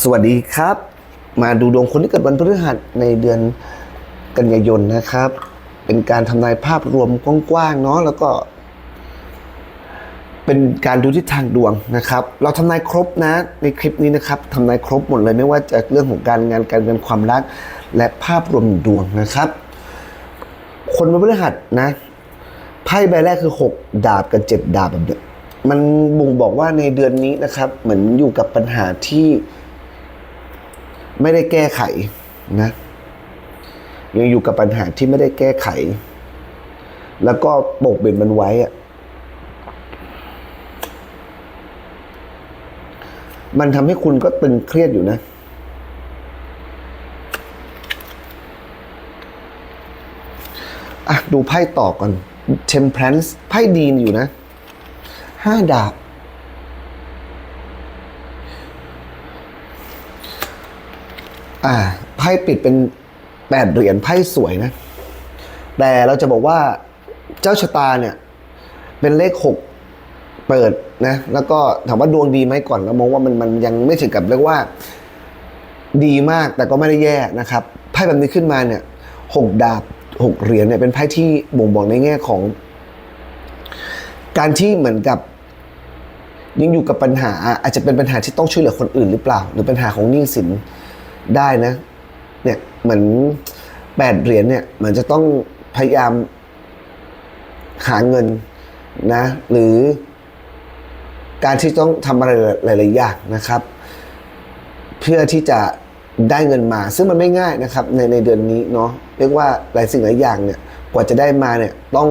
สวัสดีครับ มาดูดวงคนที่เกิดวันพฤหัสในเดือนกันยายนนะครับ เป็นการทำนายภาพรวมกว้างๆเนาะแล้วก็ เป็นการดูทิศทางดวงนะครับ เราทำนายครบนะในคลิปนี้นะครับทำนายครบหมดเลยไม่ว่าจะเรื่องของการงานการเงินความรัก และภาพรวมดวงนะครับ คนวันพฤหัสนะไพ่ใบแรกคือ 6 ดาบกับ 7 ดาบแบบเนี้ยมันบ่งบอกว่าในเดือนนี้นะครับ เหมือนอยู่กับปัญหาที่ ไม่ได้แก้ไขนะยังอยู่กับปัญหาที่ไม่ได้แก้ไข แล้วก็ปกเบ็นมันไว้อะมันทำให้คุณก็ตึงเครียดอยู่นะ อะ ดูไพ่ต่อก่อน Temperance ไพ่ดีอยู่นะห้าดาบ อ่าไพ่ปิดเป็นแปดเหรียญไพ่สวยนะ แต่เราจะบอกว่าเจ้าชะตาเนี่ยเป็นเลขหกเปิดนะแล้วก็ถามว่าดวงดีไหมก่อนเรามองว่ามันมันยังไม่ถึงกับเรียกว่า ดีมากแต่ก็ไม่ได้แย่นะครับไพ่แบบนี้ขึ้นมาเนี่ยหกดาบหกเหรียญเนี่ยเป็นไพ่ที่บ่งบอกในแง่ของ การที่เหมือนกับยังอยู่กับปัญหา อาจจะเป็นปัญหาที่ต้องช่วยเหลือคนอื่นหรือเปล่า หรือปัญหาของหนี้สิน ได้นะ เนี่ยเหมือนแปดเหรียญเนี่ยเหมือนจะต้องพยายามหาเงินนะ หรือการที่ต้องทำอะไรหลายๆอย่างนะครับ เพื่อที่จะได้เงินมา ซึ่งมันไม่ง่ายนะครับ ในในเดือนนี้เนาะเรียกว่าหลายสิ่งหลายอย่างเนี่ย กว่าจะได้มาเนี่ยต้อง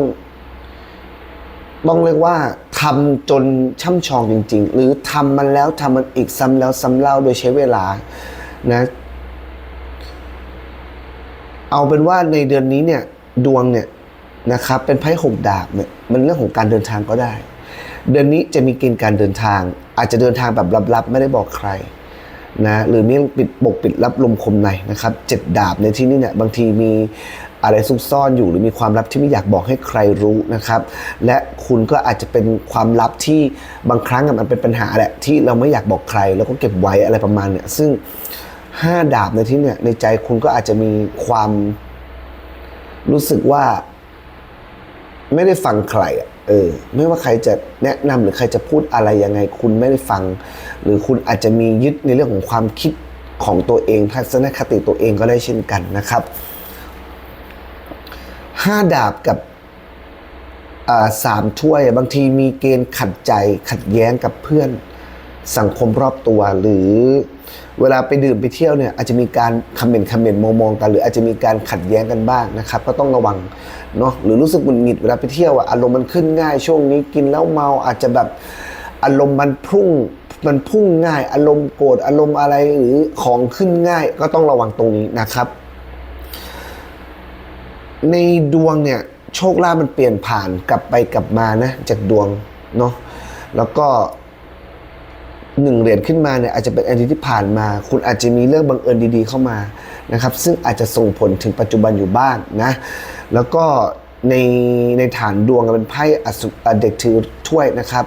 ต้องเรียกว่าทำจนช่ำชองจริง ๆ หรือทำมันแล้วทำมันอีกซ้ำแล้วซ้ำเล่าโดยใช้เวลา นะ เอาเป็นว่าในเดือนนี้เนี่ย ดวงเนี่ยนะครับ เป็นไพ่หกดาบเนี่ยมันเรื่องของการเดินทางก็ได้ เดือนนี้จะมีเกณฑ์การเดินทาง อาจจะเดินทางแบบลับๆ ไม่ได้บอกใครนะหรือมีปิดปกปิดลับลมคมในนะครับเจ็ดดาบในที่นี้เนี่ยบางทีมีอะไรซุกซ่อนอยู่หรือมีความลับที่ไม่อยากบอกให้ใครรู้นะครับ และคุณก็อาจจะเป็นความลับที่บางครั้งมันเป็นปัญหาแหละที่เราไม่อยากบอกใคร แล้วก็เก็บไว้อะไรประมาณเนี่ยซึ่ง ห้าดาบในที่เนี่ย ในใจคุณก็อาจจะมีความรู้สึกว่า ไม่ได้ฟังใครอะเออ ไม่ว่าใครจะแนะนำหรือใครจะพูดอะไรยังไง คุณไม่ได้ฟัง หรือคุณอาจจะมียึดในเรื่องของความคิดของตัวเองทัศนคติตัวเองก็ได้เช่นกันนะครับห้าดาบกับสามถ้วย บางทีมีเกณฑ์ขัดใจขัดแย้งกับเพื่อนสังคมรอบตัวหรือ เวลาไปดื่มไปเที่ยวเนี่ยอาจจะมีการคอมเมนต์คอมเมนต์มองมองกัน หรืออาจจะมีการขัดแย้งกันบ้างนะครับก็ต้องระวังเนาะหรือรู้สึกหงุดหงิดเวลาไปเที่ยวอะอารมณ์มันขึ้นง่าย ช่วงนี้กินแล้วเมาอาจจะแบบอารมณ์มันพุ่งมันพุ่งง่าย อารมณ์โกรธอารมณ์อะไรหรือของขึ้นง่าย ก็ต้องระวังตรงนี้นะครับ ในดวงเนี่ยโชคลาภมันเปลี่ยนผ่านกลับไปกลับมานะจากดวงเนาะแล้วก็ หนึ่งเหรียญขึ้นมาเนี่ยอาจจะเป็นอดีตที่ผ่านมา คุณอาจจะมีเรื่องบังเอิญดีๆเข้ามานะครับซึ่งอาจจะส่งผลถึงปัจจุบันอยู่บ้างนะแล้วก็ ในในฐานดวงเป็นไพ่อสุอะเด็กถือถ้วยนะครับ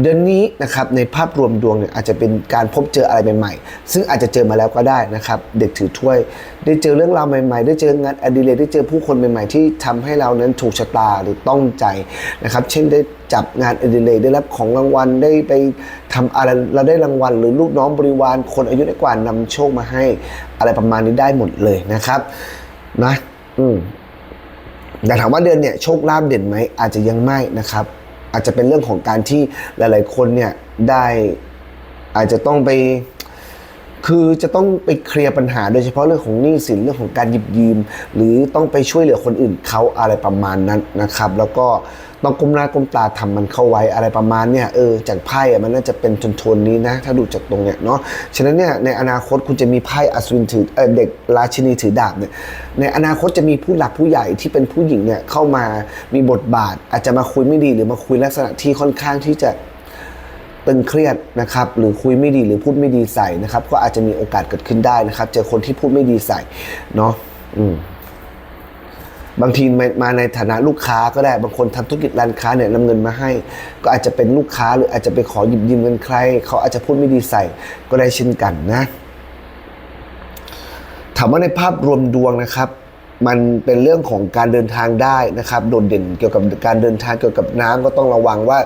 เดือนนี้นะครับในภาพรวมดวงเนี่ยอาจจะเป็นการพบเจออะไรใหม่ๆ ซึ่งอาจจะเจอมาแล้วก็ได้นะครับ เด็กถือถ้วย ได้เจอเรื่องราวใหม่ๆ ได้เจองานอดิเรกได้เจอผู้คนใหม่ๆ ที่ทำให้เรานั้นถูกชะตาหรือต้องใจนะครับ เช่นได้จับงานอดิเรกได้รับของรางวัลได้ไปทำอะไรเราได้รางวัล หรือลูกน้องบริวารคนอายุน้อยกว่านำโชคมาให้ อะไรประมาณนี้ได้หมดเลยนะครับนะอืม แต่ถามว่าเดือนเนี่ยโชคลาภเด่นไหมอาจจะยังไม่นะครับ อาจจะเป็นเรื่องของการที่หลาย ๆ คนเนี่ยได้อาจจะต้องไป คือจะต้องไปเคลียร์ปัญหา โดยเฉพาะเรื่องของหนี้สินเรื่องของการหยิบยืม หรือต้องไปช่วยเหลือคนอื่นเขาอะไรประมาณนั้นนะครับ แล้วก็ ต้องก้มหน้าก้มตาทำมันเข้าไว้อะไรประมาณเนี่ยเออจากไพ่มันน่าจะเป็นโทนๆนี้นะ ถ้าดูจากตรงเนี้ยเนาะฉะนั้นเนี่ยในอนาคตคุณจะมีไพ่อัศวินถือเออเด็กราชินีถือดาบเนี่ยในอนาคตจะมีผู้หลักผู้ใหญ่ที่เป็นผู้หญิงเนี่ยเข้ามามีบทบาท อาจจะมาคุยไม่ดีหรือมาคุยลักษณะที่ค่อนข้างที่จะตึงเครียดนะครับหรือคุยไม่ดีหรือพูดไม่ดีใส่นะครับ ก็อาจจะมีโอกาสเกิดขึ้นได้นะครับ เจอคนที่พูดไม่ดีใส่เนาะอืม บางทีมาในฐานะลูกค้าก็ได้บางคนทำธุรกิจร้านค้าเนี่ยนำเงินมาให้ ก็อาจจะเป็นลูกค้าหรืออาจจะไปขอหยิบยืมเงินใคร เขาอาจจะพูดไม่ดีใส่ก็ได้เช่นกันนะ ถามว่าในภาพรวมดวงนะครับ มันเป็นเรื่องของการเดินทางได้นะครับ โดดเด่นเกี่ยวกับการเดินทางเกี่ยวกับน้ำก็ต้องระวังว่า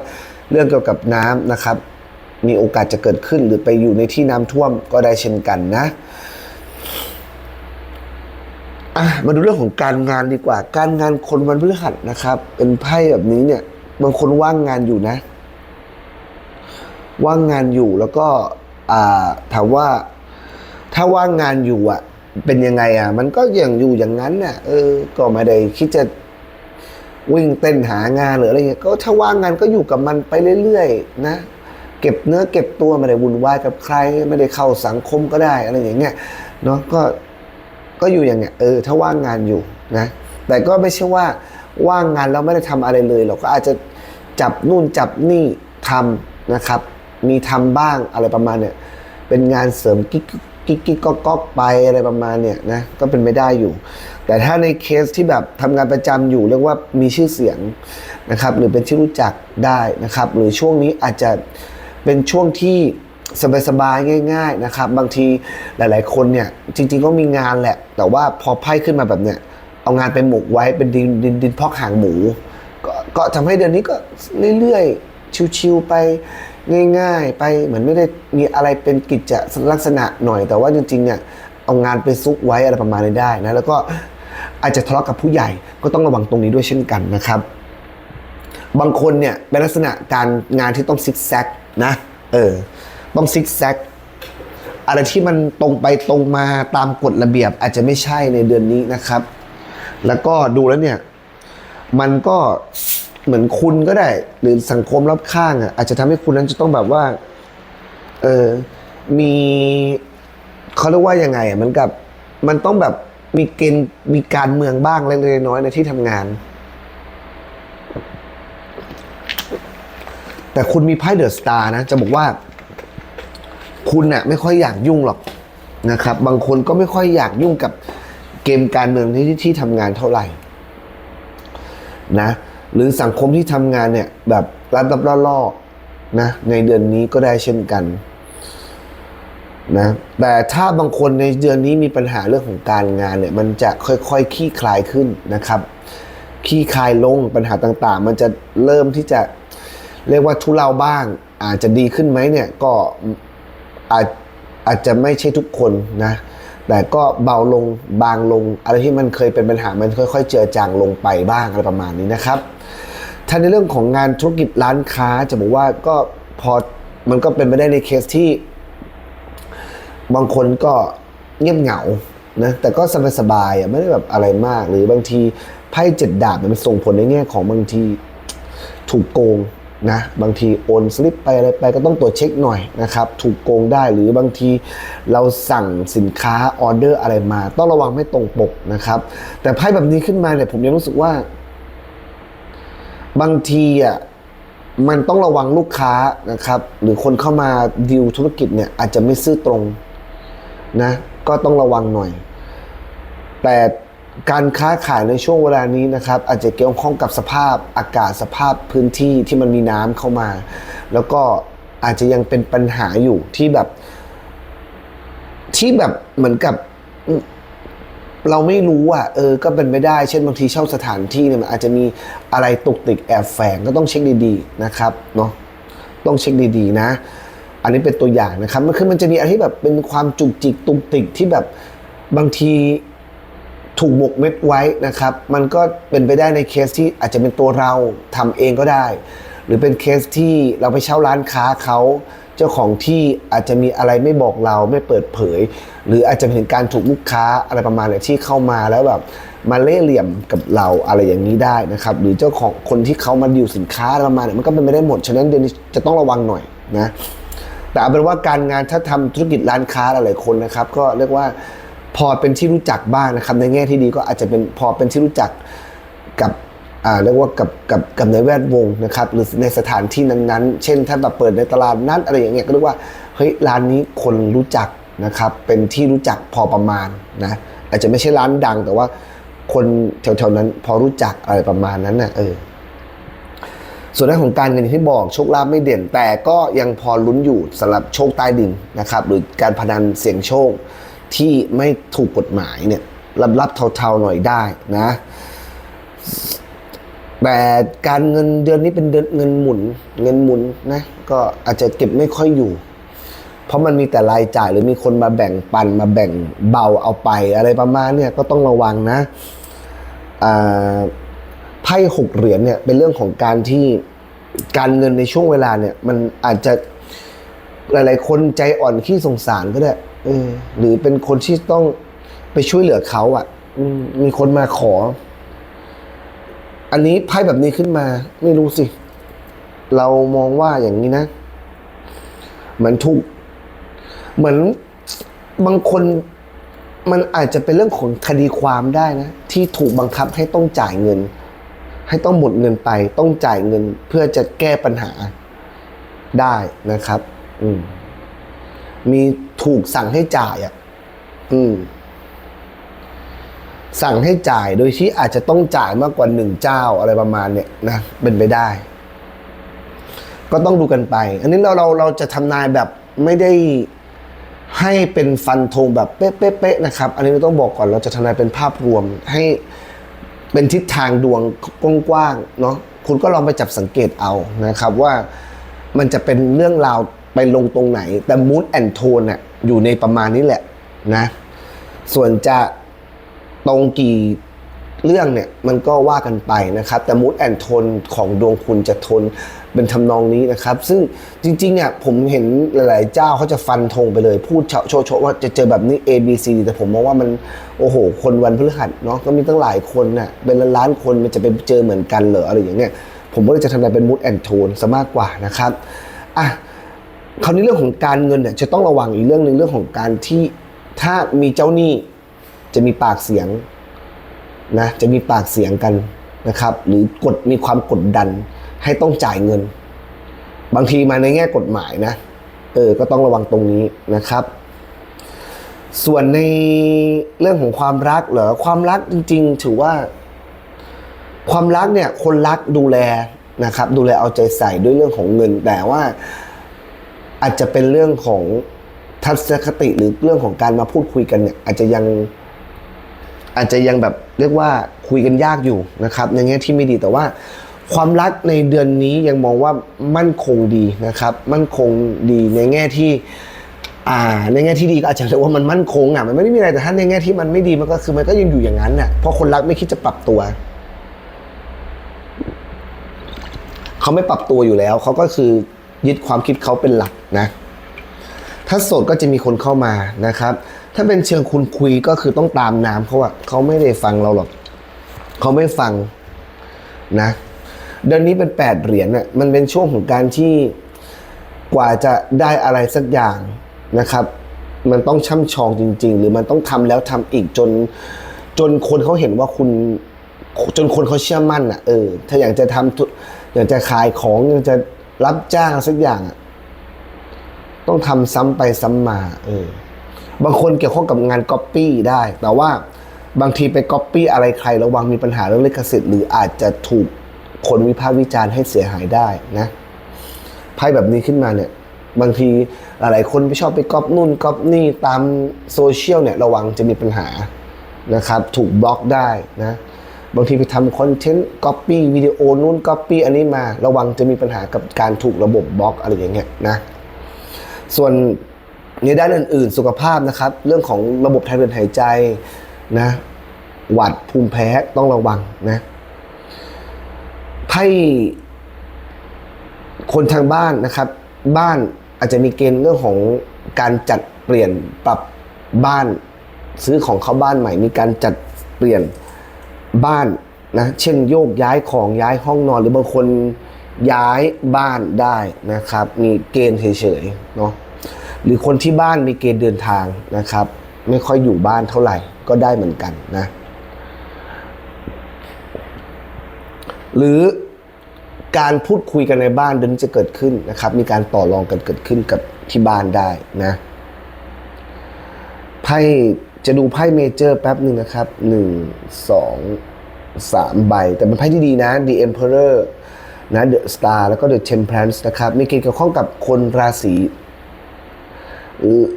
เรื่องเกี่ยวกับน้ำนะครับ มีโอกาสจะเกิดขึ้นหรือไปอยู่ในที่น้ำท่วมก็ได้เช่นกันนะ อะมาดูเรื่องของการงานดีกว่า การงานคนวันพฤหัสนะครับ เป็นไพ่แบบนี้เนี่ย บางคนว่างงานอยู่นะ ว่างงานอยู่แล้วก็อ่าถามว่า ถ้าว่างงานอยู่อะ เป็นยังไงอะ มันก็ยังอยู่อย่างนั้นน่ะ เออ ก็ไม่ได้คิดจะวิ่งเต้นหางานหรืออะไรเงี้ย ก็ถ้าว่างงานก็อยู่กับมันไปเรื่อยๆนะเก็บเนื้อเก็บตัวไม่ได้วุ่นวายกับใคร ไม่ได้เข้าสังคมก็ได้อะไรอย่างเงี้ยเนาะก็ ก็อยู่อย่างเงี้ยเออถ้าว่างงานอยู่นะแต่ก็ไม่ใช่ว่าว่างงานแล้วไม่ได้ทำอะไรเลยเราก็อาจจะจับนู่นจับนี่ทำนะครับ มีทำบ้างอะไรประมาณเนี่ยเป็นงานเสริมกิ๊กกิ๊กกิ๊กก๊อกก๊อกไปอะไรประมาณเนี่ยนะก็เป็นไม่ได้อยู่ แต่ถ้าในเคสที่แบบทำงานประจำอยู่เรียกว่ามีชื่อเสียงนะครับ หรือเป็นที่รู้จักได้นะครับ หรือช่วงนี้อาจจะเป็นช่วงที่ สบายๆง่าย ๆนะครับ บางทีหลาย ๆ คนเนี่ยจริง ๆ ก็มีงานแหละ แต่ว่าพอไพ่ขึ้นมาแบบเนี้ยเอางานไปหมกไว้เป็นดินดินดินพอกหางหมู ก็ก็ทำให้เดือนนี้ก็เรื่อยๆชิวๆไปง่าย ๆ ไปเหมือนไม่ได้มีอะไรเป็นกิจลักษณะหน่อย แต่ว่าจริงๆเนี่ยเอางานไปซุกไว้อะไรประมาณนี้ได้นะแล้วก็อาจจะทะเลาะกับผู้ใหญ่ก็ต้องระวังตรงนี้ด้วยเช่นกันนะครับ บางคนเนี่ยเป็นลักษณะการงานที่ต้องซิกแซกนะเออ ต้องซิกแซกอะไรที่มันตรงไปตรงมาตามกฎระเบียบอาจจะไม่ใช่ในเดือนนี้นะครับ แล้วก็ดูแล้วเนี่ย มันก็เหมือนคุณก็ได้ หรือสังคมรอบข้างอะอาจจะทำให้คุณนั้นจะต้องแบบว่า เออมีเขาเรียกว่ายังไงอะเหมันกับมันต้องแบบมีเกณฑ์มีการเมืองบ้างเล็กๆน้อยๆในที่ทำงาน แต่คุณมีไพ่เดอะสตาร์นะ จะบอกว่า คุณน่ะไม่ค่อยอยากยุ่งหรอกนะครับ บางคนก็ไม่ค่อยอยากยุ่งกับเกมการเมืองที่ที่ทำงานเท่าไหร่นะ หรือสังคมที่ทำงานเนี่ยแบบรับรับล่อๆนะในเดือนนี้ก็ได้เช่นกันนะแต่ถ้าบางคนในเดือนนี้มีปัญหาเรื่องของการงานเนี่ยมันจะค่อยๆคลี่คลายขึ้นนะครับคี่คลายลงปัญหาต่างๆ มันจะเริ่มที่จะเรียกว่าทุเลาบ้าง อาจจะดีขึ้นไหมเนี่ยก็ อาจอาจจะไม่ใช่ทุกคนนะ แต่ก็เบาลงบางลง อะไรที่มันเคยเป็นปัญหามันค่อย ๆ เจือจางลงไปบ้างอะไรประมาณนี้นะครับถ้าในเรื่องของงานธุรกิจร้านค้าจะบอกว่าก็พอมันก็เป็นไปได้ในเคสที่ บางคนก็เงียบเหงานะแต่ก็สบายๆอะไม่ได้แบบอะไรมาก หรือบางทีไพ่เจ็ดดาบมันส่งผลในแง่ของบางทีถูกโกง นะบางทีโอนสลิปไปอะไรไปก็ต้องตรวจเช็คหน่อยนะครับ ถูกโกงได้หรือบางทีเราสั่งสินค้าออเดอร์อะไรมา ต้องระวังไม่ตรงปกนะครับ แต่ไพ่แบบนี้ขึ้นมาเนี่ยผมยังรู้สึกว่า บางทีอะมันต้องระวังลูกค้านะครับ หรือคนเข้ามาดีลธุรกิจเนี่ย อาจจะไม่ซื่อตรงนะ ก็ต้องระวังหน่อย แต่ การค้าขายในช่วงเวลานี้นะครับ อาจจะเกี่ยวข้องกับสภาพอากาศสภาพพื้นที่ที่มันมีน้ำเข้ามา แล้วก็อาจจะยังเป็นปัญหาอยู่ที่แบบ ที่แบบเหมือนกับเราไม่รู้อะเออ ก็เป็นไม่ได้ เช่นบางทีเช่าสถานที่เนี่ยมันอาจจะมีอะไรตุกติกแอบแฝงก็ต้องเช็คดีๆนะครับเนาะต้องเช็คดีๆนะ อันนี้เป็นตัวอย่างนะครับ มันคือมันจะมีอะไรที่แบบเป็นความจุกจิกตุกติกที่แบบบางที ถูกหมกเม็ดไว้นะครับ มันก็เป็นไปได้ในเคสที่อาจจะเป็นตัวเราทำเองก็ได้ หรือเป็นเคสที่เราไปเช่าร้านค้าเขาเจ้าของที่อาจจะมีอะไรไม่บอกเราไม่เปิดเผย หรืออาจจะเป็นการถูกลูกค้าอะไรประมาณเนี้ที่เข้ามาแล้วแบบมาเล่เหลี่ยมกับเราอะไรอย่างนี้ได้นะครับ หรือเจ้าของคนที่เขามาดิวสินค้าอะไรประมาณเนี้มันก็เป็นไปได้หมดฉะนั้นเดือนนี้จะต้องระวังหน่อยนะแต่เอาเป็นว่าการงานถ้าทำธุรกิจร้านค้าหลายๆคนนะครับ ก็เรียกว่า พอเป็นที่รู้จักบ้างนะครับ ในแง่ที่ดีก็อาจจะเป็นพอเป็นที่รู้จักกับเรียกว่ากับกับกับในแวดวงนะครับหรือในสถานที่นั้นๆ เช่น ถ้าแบบเปิดในตลาดนัดอะไรอย่างเงี้ยก็เรียกว่าเฮ้ยร้านนี้คนรู้จักนะครับเป็นที่รู้จักพอประมาณนะอาจจะไม่ใช่ร้านดังแต่ว่าคนแถวๆนั้นพอรู้จักอะไรประมาณนั้นนะเออส่วนเรื่องของการเงินที่บอกโชคลาภไม่เด่น แต่ก็ยังพอลุ้นอยู่สำหรับโชคใต้ดินนะครับหรือการพนันเสี่ยงโชค ที่ไม่ถูกกฎหมายเนี่ยรับรับเทาๆหน่อยได้นะ แต่การเงินเดือนนี้เป็นเดือนเงินหมุนเงินหมุนนะก็อาจจะเก็บไม่ค่อยอยู่ เพราะมันมีแต่รายจ่ายหรือมีคนมาแบ่งปันมาแบ่งเบาเอาไปอะไรประมาณเนี่ยก็ต้องระวังนะไพ่หกเหรียญเนี่ยเป็นเรื่องของการที่การเงินในช่วงเวลาเนี่ยมันอาจจะหลาย ๆ คนใจอ่อนขี้สงสารก็ได้ เออหรือเป็นคนที่ต้องไปช่วยเหลือเขาอะอืมมีคนมาขอ อันนี้ไพ่แบบนี้ขึ้นมา ไม่รู้สิ เรามองว่าอย่างนี้นะ เหมือนถูกเหมือนบางคนมันอาจจะเป็นเรื่องของคดีความได้นะ ที่ถูกบังคับให้ต้องจ่ายเงิน ให้ต้องหมดเงินไป ต้องจ่ายเงิน เพื่อจะแก้ปัญหาได้นะครับ อืมมี ถูกสั่งให้จ่ายอะ อืม สั่งให้จ่ายโดยที่อาจจะต้องจ่ายมากกว่าหนึ่งเจ้าอะไรประมาณเนี่ยนะเป็นไปได้ ก็ต้องดูกันไป อันนี้เราเราเราจะทำนายแบบไม่ได้ให้เป็นฟันธงแบบเป๊ะๆๆนะครับ อันนี้เราต้องบอกก่อนเราจะทำนายเป็นภาพรวมให้เป็นทิศทางดวงกว้างๆเนาะคุณก็ลองไปจับสังเกตเอานะครับว่ามันจะเป็นเรื่องราวไปลงตรงไหน แต่มูดแอนโทนน่ะ อยู่ในประมาณนี้แหละนะ ส่วนจะตรงกี่เรื่องเนี่ยมันก็ว่ากันไปนะครับ แต่มูดแอนโทนของดวงคุณจะทนเป็นทำนองนี้นะครับ ซึ่งจริงๆเนี่ยผมเห็นหลายๆเจ้าเขาจะฟันธงไปเลย พูดโชว์โชว์ว่าจะเจอแบบนี้ A B C แต่ผมมองว่ามัน โอ้โห คนวันพฤหัสเนาะก็มีตั้งหลายคนน่ะเป็นล้านๆคนมันจะไปเจอเหมือนกันเหรออะไรอย่างเงี้ยผมก็เลยจะทำนายเป็นมูดแอนโทนซะมากกว่านะครับอะ คราวนี้เรื่องของการเงินเนี่ยจะต้องระวังอีกเรื่องหนึ่งเรื่องของการที่ถ้ามีเจ้าหนี้จะมีปากเสียงนะจะมีปากเสียงกันนะครับ หรือกดมีความกดดันให้ต้องจ่ายเงิน บางทีมาในแง่กฎหมายนะเออก็ต้องระวังตรงนี้นะครับ ส่วนในเรื่องของความรักเหรอความรักจริง ๆ ถือว่า ความรักเนี่ยคนรักดูแลนะครับ ดูแลเอาใจใส่ด้วยเรื่องของเงินแต่ว่า อาจจะเป็นเรื่องของทัศนคติหรือเรื่องของการมาพูดคุยกันเนี่ยอาจจะยัง อาจจะยังแบบเรียกว่าคุยกันยากอยู่นะครับในแง่ที่ไม่ดีแต่ว่า ความรักในเดือนนี้ยังมองว่ามั่นคงดีนะครับ มั่นคงดีในแง่ที่อ่าในแง่ที่ดีก็อาจจะเรียกว่ามันมั่นคงอะมันไม่ได้มีอะไรแต่ถ้าในแง่ที่มันไม่ดีมันก็คือมันก็ยังอยู่อย่างนั้นน่ะเพราะคนรักไม่คิดจะปรับตัวเขาไม่ปรับตัวอยู่แล้วเขาก็คือ ยึดความคิดเขาเป็นหลักนะ ถ้าโสดก็จะมีคนเข้ามานะครับ ถ้าเป็นเชิงคุณคุยก็คือต้องตามน้ำเพราะว่าเขาไม่ได้ฟังเราหรอกเขาไม่ฟังนะเดือนนี้เป็นแปดเหรียญน่ะมันเป็นช่วงของการที่กว่าจะได้อะไรสักอย่างนะครับ มันต้องช่ำชองจริง ๆ หรือมันต้องทำแล้วทำอีกจนจนคนเขาเห็นว่าคุณจนคนเขาเชื่อมั่นอะเออถ้าอยากจะทำอยากจะขายของอยากจะ รับจ้างสักอย่างอะต้องทำซ้ำไปซ้ำมาเออบางคนเกี่ยวข้องกับงานก๊อปปี้ได้ แต่ว่าบางทีไปก๊อปปี้อะไรใครระวังมีปัญหาเรื่องลิขสิทธิ์หรืออาจจะถูกคนวิพากษ์วิจารณ์ให้เสียหายได้นะไพ่แบบนี้ขึ้นมาเนี่ย บางทีหลายๆคนไปชอบไปก๊อปนู่นก๊อปนี่ตามโซเชียลเนี่ยระวังจะมีปัญหานะครับ ถูกบล็อกได้นะ บางทีไปทำคอนเทนต์ก๊อปปี้วิดีโอนู่นก๊อปปี้อันนี้มาระวังจะมีปัญหากับการถูกระบบบล็อกอะไรอย่างเงี้ยนะส่วนในด้านอื่น ๆ สุขภาพนะครับ เรื่องของระบบทางเดินหายใจนะหวัดภูมิแพ้ต้องระวังนะไพ่คนทางบ้านนะครับ บ้านอาจจะมีเกณฑ์เรื่องของการจัดเปลี่ยนปรับบ้าน ซื้อของเข้าบ้านใหม่ มีการจัดเปลี่ยน บ้านนะเช่นโยกย้ายของย้ายห้องนอนหรือบางคนย้ายบ้านได้นะครับ มีเกณฑ์เฉยๆเนาะหรือคนที่บ้านมีเกณฑ์เดินทางนะครับ ไม่ค่อยอยู่บ้านเท่าไหร่ก็ได้เหมือนกันนะหรือการพูดคุยกันในบ้านเดินจะเกิดขึ้นนะครับ มีการต่อรองกันเกิดขึ้นกับที่บ้านได้นะไพ่ จะดูไพ่เมเจอร์แป๊บหนึ่งนะครับหนึ่งสองสามใบ แต่เป็นไพ่ที่ดีนะ The Emperor นะ The Star แล้วก็ The Temperance นะครับมีเกณฑ์เกี่ยวข้องกับคนราศี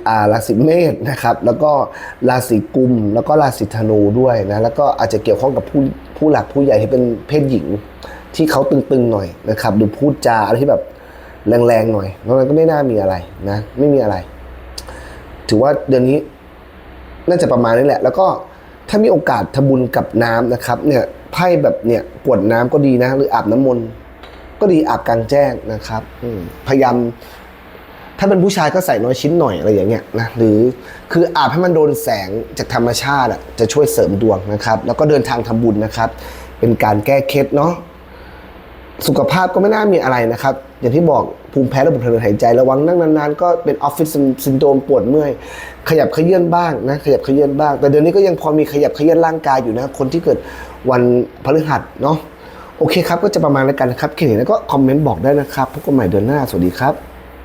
อาราศีเมษนะครับ แล้วก็ราศีกุม แล้วก็ราศีธนูด้วยนะ แล้วก็อาจจะเกี่ยวข้องกับผู้ผู้หลักผู้ใหญ่ที่เป็นเพศหญิงที่เขาตึงๆหน่อยนะครับ หรือพูดจาอะไรที่แบบแรงๆหน่อยเพราะงั้นก็ไม่น่ามีอะไรนะ ไม่มีอะไร ถือว่าเดือนนี้ น่าจะประมาณนี้แหละ แล้วก็ถ้ามีโอกาสทำบุญกับน้ำนะครับ เนี่ยไพ่แบบเนี่ยกวดน้ำก็ดีนะ หรืออาบน้ำมนต์ก็ดีอาบกลางแจ้งนะครับอพยายามถ้าเป็นผู้ชายก็ใส่น้อยชิ้นหน่อยอะไรอย่างเงี้ยนะหรือคืออาบให้มันโดนแสงจากธรรมชาติอะจะช่วยเสริมดวงนะครับ แล้วก็เดินทางทำบุญนะครับ เป็นการแก้เคล็ดเนาะสุขภาพก็ไม่น่ามีอะไรนะครับ อย่างที่บอกภูมิแพ้ระบบทางเดินหายใจระวังนั่งนานๆ ก็เป็นออฟฟิศซินโดรมปวดเมื่อย ขยับเขยื่อนบ้างนะขยับเขยื่อนบ้าง แต่เดือนนี้ก็ยังพอมีขยับเขยื่อนร่างกายอยู่นะ คนที่เกิดวันพฤหัสเนาะโอเคครับ ก็จะประมาณแล้วกันนะครับคิดเห็นแล้วก็คอมเมนต์บอกได้นะครับพบกันใหม่เดือนหน้าสวัสดีครับ